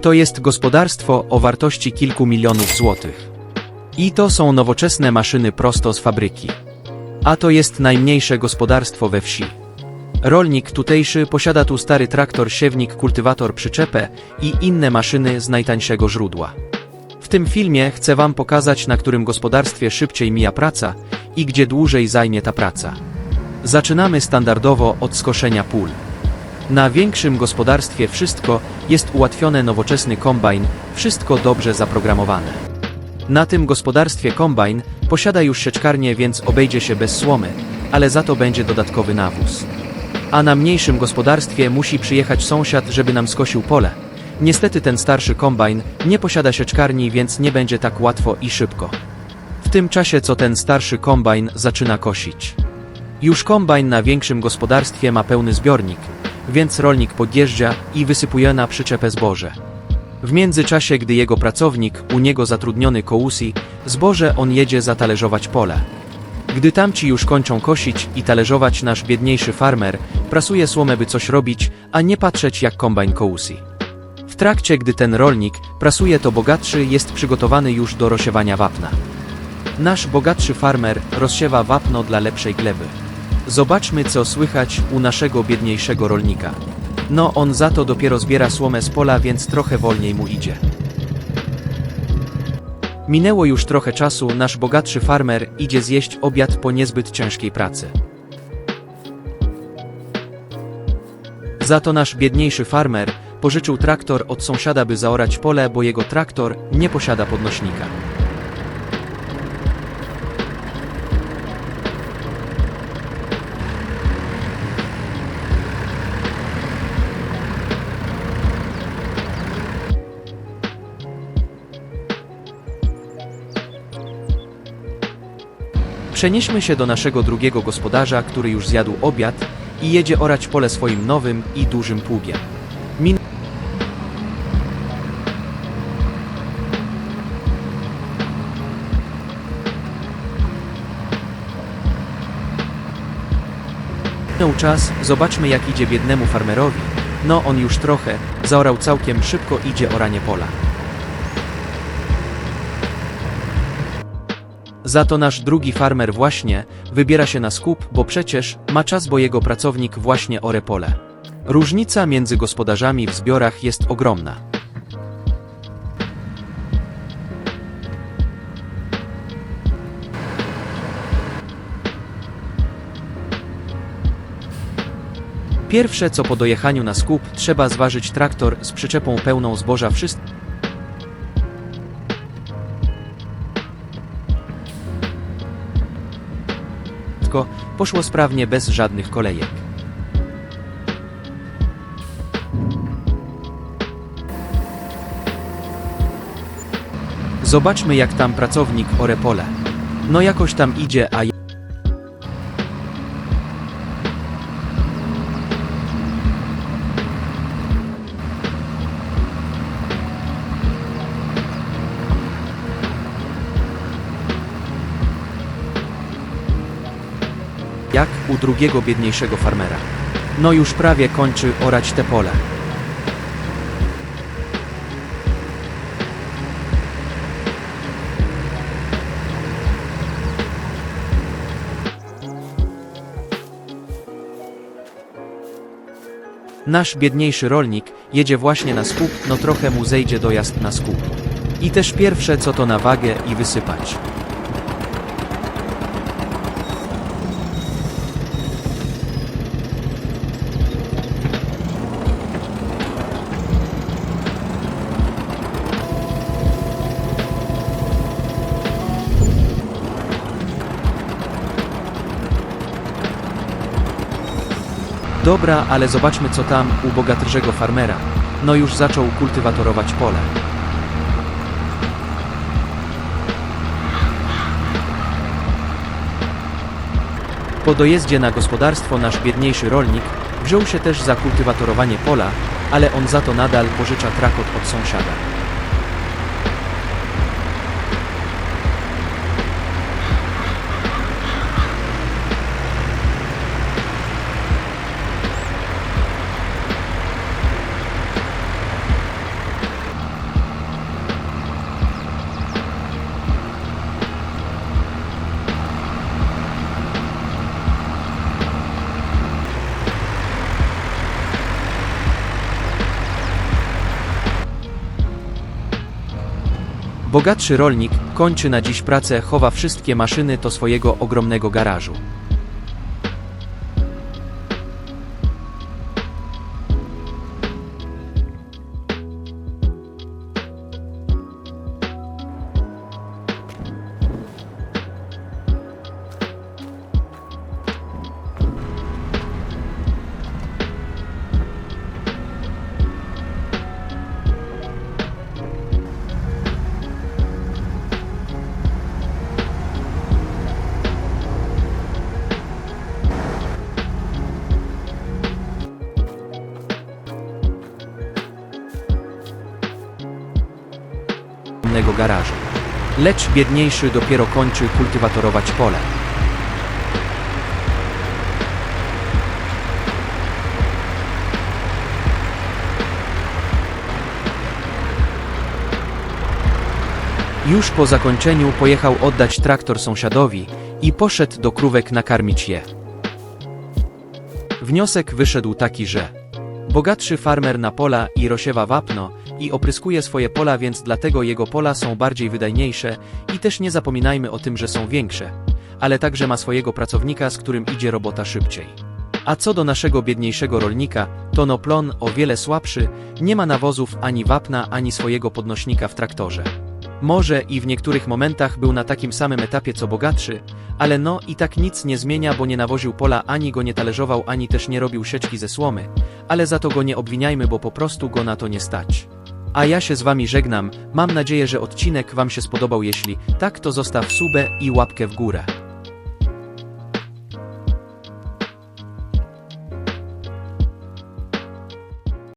To jest gospodarstwo o wartości kilku milionów złotych. I to są nowoczesne maszyny prosto z fabryki. A to jest najmniejsze gospodarstwo we wsi. Rolnik tutejszy posiada tu stary traktor, siewnik, kultywator, przyczepę i inne maszyny z najtańszego źródła. W tym filmie chcę Wam pokazać, na którym gospodarstwie szybciej mija praca i gdzie dłużej zajmie ta praca. Zaczynamy standardowo od skoszenia pól. Na większym gospodarstwie wszystko jest ułatwione nowoczesny kombajn, wszystko dobrze zaprogramowane. Na tym gospodarstwie kombajn posiada już sieczkarnię, więc obejdzie się bez słomy, ale za to będzie dodatkowy nawóz. A na mniejszym gospodarstwie musi przyjechać sąsiad, żeby nam skosił pole. Niestety ten starszy kombajn nie posiada sieczkarni, więc nie będzie tak łatwo i szybko. W tym czasie co ten starszy kombajn zaczyna kosić. Już kombajn na większym gospodarstwie ma pełny zbiornik, więc rolnik podjeżdża i wysypuje na przyczepę zboże. W międzyczasie, gdy jego pracownik, u niego zatrudniony kołusi, zboże on jedzie zatalερzować pole. Gdy tamci już kończą kosić i talerzować, nasz biedniejszy farmer prasuje słomę, by coś robić, a nie patrzeć jak kombajn kołusi. W trakcie, gdy ten rolnik prasuje, to bogatszy jest przygotowany już do rozsiewania wapna. Nasz bogatszy farmer rozsiewa wapno dla lepszej gleby. Zobaczmy, co słychać u naszego biedniejszego rolnika. No, on za to dopiero zbiera słomę z pola, więc trochę wolniej mu idzie. Minęło już trochę czasu, nasz bogatszy farmer idzie zjeść obiad po niezbyt ciężkiej pracy. Za to nasz biedniejszy farmer pożyczył traktor od sąsiada, by zaorać pole, bo jego traktor nie posiada podnośnika. Przenieśmy się do naszego drugiego gospodarza, który już zjadł obiad i jedzie orać pole swoim nowym i dużym pługiem. Min Minął czas, zobaczmy jak idzie biednemu farmerowi. No on już trochę, zaorał całkiem szybko idzie oranie pola. Za to nasz drugi farmer właśnie wybiera się na skup, bo przecież ma czas, bo jego pracownik właśnie ore pole. Różnica między gospodarzami w zbiorach jest ogromna. Pierwsze co po dojechaniu na skup trzeba zważyć traktor z przyczepą pełną zboża wszystko. Wszystko poszło sprawnie bez żadnych kolejek. Zobaczmy jak tam pracownik ore pole. No jakoś tam idzie, a jak u drugiego biedniejszego farmera. No już prawie kończy orać te pole. Nasz biedniejszy rolnik jedzie właśnie na skup, no trochę mu zejdzie dojazd na skup. I też pierwsze co to na wagę i wysypać. Dobra, ale zobaczmy co tam u bogatyczego farmera. No już zaczął kultywatorować pole. Po dojeździe na gospodarstwo nasz biedniejszy rolnik wziął się też za kultywatorowanie pola, ale on za to nadal pożycza trakot od sąsiada. Bogatszy rolnik kończy na dziś pracę, chowa wszystkie maszyny do swojego ogromnego garażu. Ogromnego garażu. Lecz biedniejszy dopiero kończy kultywatorować pole. Już po zakończeniu pojechał oddać traktor sąsiadowi i poszedł do krówek nakarmić je. Wniosek wyszedł taki, że bogatszy farmer na pola i rozsiewa wapno i opryskuje swoje pola, więc dlatego jego pola są bardziej wydajniejsze i też nie zapominajmy o tym, że są większe, ale także ma swojego pracownika, z którym idzie robota szybciej. A co do naszego biedniejszego rolnika, to no plon o wiele słabszy, nie ma nawozów ani wapna, ani swojego podnośnika w traktorze. Może i w niektórych momentach był na takim samym etapie co bogatszy, ale no i tak nic nie zmienia, bo nie nawoził pola, ani go nie talerzował, ani też nie robił sieczki ze słomy, ale za to go nie obwiniajmy, bo po prostu go na to nie stać. A ja się z wami żegnam, mam nadzieję, że odcinek wam się spodobał, jeśli tak to zostaw subę i łapkę w górę.